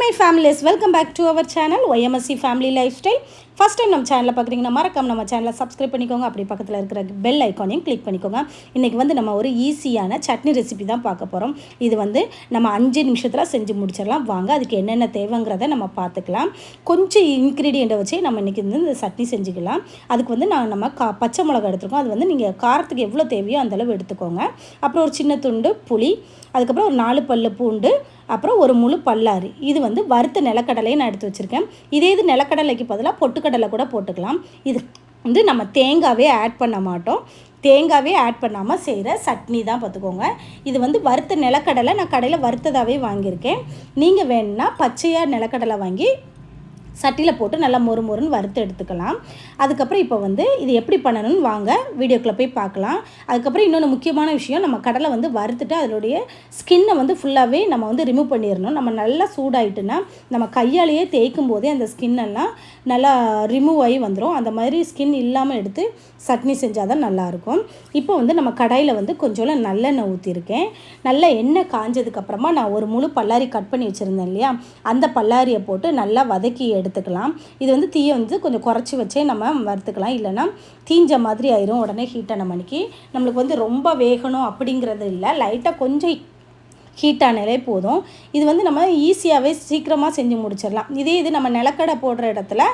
My families welcome back to our channel YMSC family lifestyle first time நம்ம சேனலில் பார்க்குறீங்கன்னா மறக்காம நம்ம சேனலை சப்ஸ்கிரைப் பண்ணிக்கோங்க. அப்படி பக்கத்தில் இருக்கிற பெல் ஐக்கானையும் கிளிக் பண்ணிக்கோங்க. இன்றைக்கி வந்து நம்ம ஒரு ஈஸியான சட்னி ரெசிபி தான் பார்க்க போகிறோம் இது வந்து நம்ம அஞ்சு நிமிஷத்தில் செஞ்சு முடிச்சிடலாம். வாங்க அதுக்கு என்னென்ன தேவைங்கிறத நம்ம பார்த்துக்கலாம். கொஞ்சம் இன்க்ரீடியண்ட்டை வச்சு நம்ம இன்றைக்கி வந்து இந்த சட்னி செஞ்சுக்கலாம். அதுக்கு வந்து நான் நம்ம கா பச்சை மிளகா எடுத்துருக்கோம். அது வந்து நீங்கள் காரத்துக்கு எவ்வளோ தேவையோ அந்தளவு எடுத்துக்கோங்க. அப்புறம் ஒரு சின்ன துண்டு புளி அதுக்கப்புறம் ஒரு நாலு பல்லு பூண்டு அப்புறம் ஒரு முழு பல்லாரி. இது வந்து வறுத்த நிலக்கடலையை நான் எடுத்து வச்சுருக்கேன். இதே இது நிலக்கடலைக்கு பதிலாக பொட்டுக்கடலை கூட போட்டுக்கலாம். இது வந்து நம்ம தேங்காவே ஆட் பண்ண மாட்டோம். தேங்காவே ஆட் பண்ணாமல் செய்கிற சட்னி தான் பார்த்துக்கோங்க. இது வந்து வறுத்த நிலக்கடலை நான் கடையில் வறுத்ததாகவே வாங்கியிருக்கேன். நீங்கள் வேணுன்னா பச்சையாக நிலக்கடலை வாங்கி சட்டியில் போட்டு நல்லா மொறு மொறுன்னு வறுத்து எடுத்துக்கலாம். அதுக்கப்புறம் இப்போ வந்து இது எப்படி பண்ணணும்னு வாங்க வீடியோக்குள்ளே போய் பார்க்கலாம். அதுக்கப்புறம் இன்னொன்று முக்கியமான விஷயம் நம்ம கடலை வந்து வறுத்துட்டு அதனுடைய ஸ்கின்னை வந்து ஃபுல்லாகவே நம்ம வந்து ரிமூவ் பண்ணிடணும். நம்ம நல்லா சூடாயிட்டுன்னா நம்ம கையாலேயே தேய்க்கும் போதே அந்த ஸ்கின்னெல்லாம் நல்லா ரிமூவ் ஆகி வந்துடும் அந்த மாதிரி ஸ்கின் இல்லாமல் எடுத்து சட்னி செஞ்சால் தான் நல்லாயிருக்கும். இப்போ வந்து நம்ம கடாயில் வந்து கொஞ்சம் நல்லெண்ணெய் ஊற்றிருக்கேன் நல்ல எண்ணெய் காஞ்சதுக்கப்புறமா நான் ஒரு முழு பல்லாரி கட் பண்ணி வச்சுருந்தேன் இல்லையா? அந்த பல்லாரியை போட்டு நல்லா வதக்கி எடுத்துக்கலாம். இது வந்து தீயை வந்து கொஞ்சம் குறைச்சி வச்சே நம்ம வறுத்துக்கலாம். இல்லைன்னா தீஞ்ச மாதிரி ஆயிரும். உடனே ஹீட்டான மணிக்கு நம்மளுக்கு வந்து ரொம்ப வேகணும் அப்படிங்கிறது இல்லை. லைட்டாக கொஞ்சம் ஹீட் ஆனாலே போதும். இது வந்து நம்ம ஈஸியாகவே சீக்கிரமாக செஞ்சு முடிச்சிடலாம். இதே இது நம்ம நிலக்கடை போடுற இடத்துல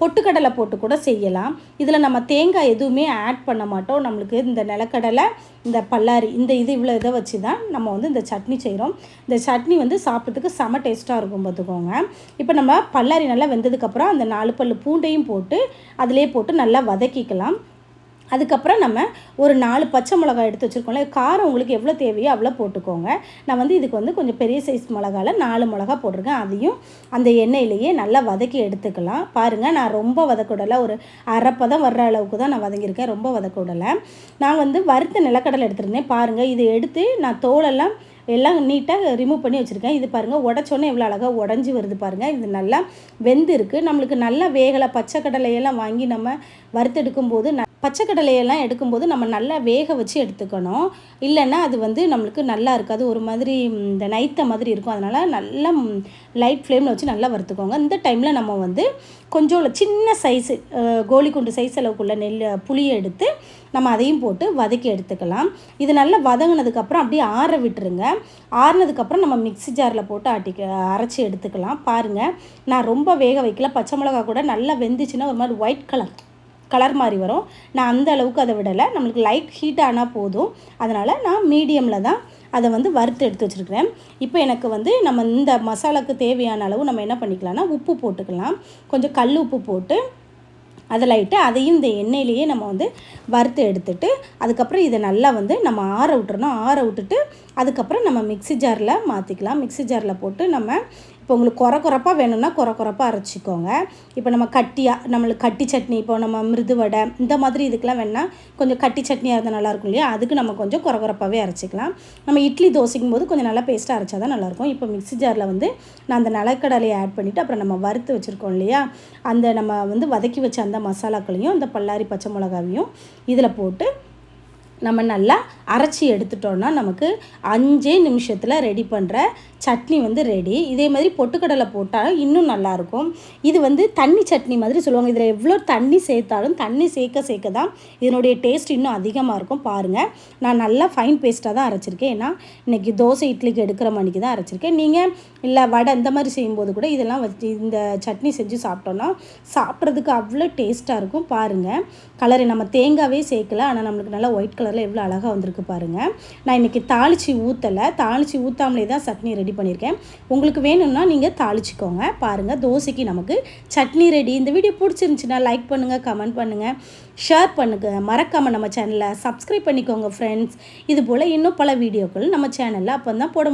பொட்டுக்கடலை போட்டு கூட செய்யலாம். இதில் நம்ம தேங்காய் எதுவுமே ஆட் பண்ண மாட்டோம். நம்மளுக்கு இந்த நிலக்கடலை இந்த பல்லாரி இந்த இது இவ்வளோ இதை வச்சு தான் நம்ம வந்து இந்த சட்னி செய்கிறோம் இந்த சட்னி வந்து சாப்பிட்றதுக்கு செம டேஸ்ட்டாக இருக்கும் பார்த்துக்கோங்க. இப்போ நம்ம பல்லாரி நல்லா வெந்ததுக்கப்புறம் அந்த நாலு பல் பூண்டையும் போட்டு அதிலே போட்டு நல்லா வதக்கிக்கலாம். அதுக்கப்புறம் நம்ம ஒரு நாலு பச்சை மிளகாய் எடுத்து வச்சுருக்கோம்ல காரம் உங்களுக்கு எவ்வளோ தேவையோ அவ்வளோ போட்டுக்கோங்க. நான் வந்து இதுக்கு வந்து கொஞ்சம் பெரிய சைஸ் மிளகாவில் நாலு மிளகா போட்டிருக்கேன். அதையும் அந்த எண்ணெயிலேயே நல்லா வதக்கி எடுத்துக்கலாம். பாருங்கள் நான் ரொம்ப வதக்கூடலை ஒரு அரைப்பதம் வர்ற அளவுக்கு தான் நான் வதங்கியிருக்கேன். ரொம்ப வதக்கூடலை நான் வந்து வறுத்த நிலக்கடலை எடுத்துருந்தேன். பாருங்கள் இதை எடுத்து நான் தோலெல்லாம் எல்லாம் நீட்டாக ரிமூவ் பண்ணி வச்சுருக்கேன். இது பாருங்கள் உடச்சோன்னே எவ்வளோ அழகாக உடஞ்சி வருது பாருங்கள் இது நல்லா வெந்து இருக்குது நம்மளுக்கு நல்லா வேகலை பச்சை கடலையெல்லாம் வாங்கி நம்ம வறுத்தெடுக்கும் போது ந பச்சை கடலையெல்லாம் எடுக்கும்போது நம்ம நல்லா வேக வச்சு எடுத்துக்கணும். இல்லைன்னா அது வந்து நம்மளுக்கு நல்லா இருக்காது. ஒரு மாதிரி இந்த நைத்த மாதிரி இருக்கும். அதனால் நல்லா லைட் ஃப்ளேமில் வச்சு நல்லா வறுத்துக்கோங்க. இந்த டைமில் நம்ம வந்து கொஞ்சம் சின்ன சைஸு கோழி குண்டு சைஸ் அளவுக்குள்ள நெல் புளியை எடுத்து நம்ம அதையும் போட்டு வதக்கி எடுத்துக்கலாம். இது நல்லா வதங்கினதுக்கப்புறம் அப்படியே ஆற விட்டுருங்க. ஆறினதுக்கப்புறம் நம்ம மிக்சி ஜாரில் போட்டு ஆட்டிக்க அரைச்சி எடுத்துக்கலாம். பாருங்கள் நான் ரொம்ப வேக வைக்கல. பச்சை மிளகா கூட நல்லா வெந்துச்சுன்னா ஒரு மாதிரி ஒயிட் கலர் கலர் மாதிரி வரும். நான் அந்த அளவுக்கு அதை விடலை. நம்மளுக்கு லைட் ஹீட் ஆனால் போதும். அதனால் நான் மீடியமில் தான் அதை வந்து வறுத்து எடுத்து வச்சுருக்கிறேன். இப்போ எனக்கு வந்து நம்ம இந்த மசாலாவுக்கு தேவையான அளவு நம்ம என்ன பண்ணிக்கலாம்னா உப்பு போட்டுக்கலாம். கொஞ்சம் கல் உப்பு போட்டு அதில் இட்டு அதையும் இந்த எண்ணெயிலேயே நம்ம வந்து வறுத்து எடுத்துட்டு அதுக்கப்புறம் இதை நல்லா வந்து நம்ம ஆற விட்டுறணும். ஆற விட்டுட்டு அதுக்கப்புறம் நம்ம மிக்சி ஜாரில் மாற்றிக்கலாம் மிக்சி ஜாரில் போட்டு நம்ம இப்போ உங்களுக்கு குறை குறப்பாக வேணும்னா குறை குறப்பாக அரைச்சிக்கோங்க. இப்போ நம்ம கட்டியாக நம்மளுக்கு கட்டி சட்னி இப்போ நம்ம மிருது வடை இந்த மாதிரி இதுக்கெலாம் வேணால் கொஞ்சம் கட்டி சட்னியாக இருந்தால் நல்லாயிருக்கும் இல்லையா? அதுக்கு நம்ம கொஞ்சம் குறை குறப்பாகவே அரைச்சிக்கலாம். நம்ம இட்லி தோசைக்கும் போது கொஞ்சம் நல்லா பேஸ்ட்டாக அரைச்சா தான் நல்லாயிருக்கும். இப்போ மிக்சி ஜாரில் வந்து நான் அந்த நிலக்கடலையை ஆட் பண்ணிவிட்டு அப்புறம் நம்ம வறுத்து வச்சுருக்கோம் இல்லையா? அந்த நம்ம வந்து வதக்கி வச்ச அந்த மசாலாக்களையும் அந்த பல்லாரி பச்சை மிளகாவையும் இதில் போட்டு நம்ம நல்லா அரைச்சி எடுத்துட்டோன்னா நமக்கு அஞ்சே நிமிஷத்தில் ரெடி பண்ணுற சட்னி வந்து ரெடி இதே மாதிரி பொட்டுக்கடலை போட்டால் இன்னும் நல்லாயிருக்கும். இது வந்து தண்ணி சட்னி மாதிரி சொல்லுவாங்க. இதில் எவ்வளோ தண்ணி சேர்த்தாலும் தண்ணி சேர்க்க சேர்க்க தான் இதனுடைய டேஸ்ட் இன்னும் அதிகமாக இருக்கும். பாருங்கள் நான் நல்லா ஃபைன் பேஸ்ட்டாக தான் அரைச்சிருக்கேன். ஏன்னா இன்றைக்கி தோசை இட்லிக்கு எடுக்கிற மணிக்கு தான் அரைச்சிருக்கேன். நீங்கள் இல்லை வடை இந்த மாதிரி செய்யும்போது கூட இதெல்லாம் வச்சு இந்த சட்னி செஞ்சு சாப்பிட்டோன்னா சாப்பிட்றதுக்கு அவ்வளோ டேஸ்ட்டாக இருக்கும். பாருங்கள் கலரு நம்ம தேங்காவே சேர்க்கல. ஆனால் நம்மளுக்கு நல்லா ஒயிட் கலர் கலரில் எவ்வளோ அழகாக வந்திருக்கு பாருங்கள் நான் இன்றைக்கி தாளித்து ஊற்றலை தாளித்து ஊற்றாமலே தான் சட்னி ரெடி பண்ணியிருக்கேன் உங்களுக்கு வேணும்னா நீங்கள் தாளிச்சிக்கோங்க. பாருங்கள் தோசைக்கு நமக்கு சட்னி ரெடி. இந்த வீடியோ பிடிச்சிருந்துச்சின்னா லைக் பண்ணுங்கள் கமெண்ட் பண்ணுங்கள் ஷேர் பண்ணுங்கள் மறக்காமல் நம்ம சேனலை சப்ஸ்கிரைப் பண்ணிக்கோங்க ஃப்ரெண்ட்ஸ் இது போல் இன்னும் பல வீடியோக்கள் நம்ம சேனலில் அப்போ தான் போட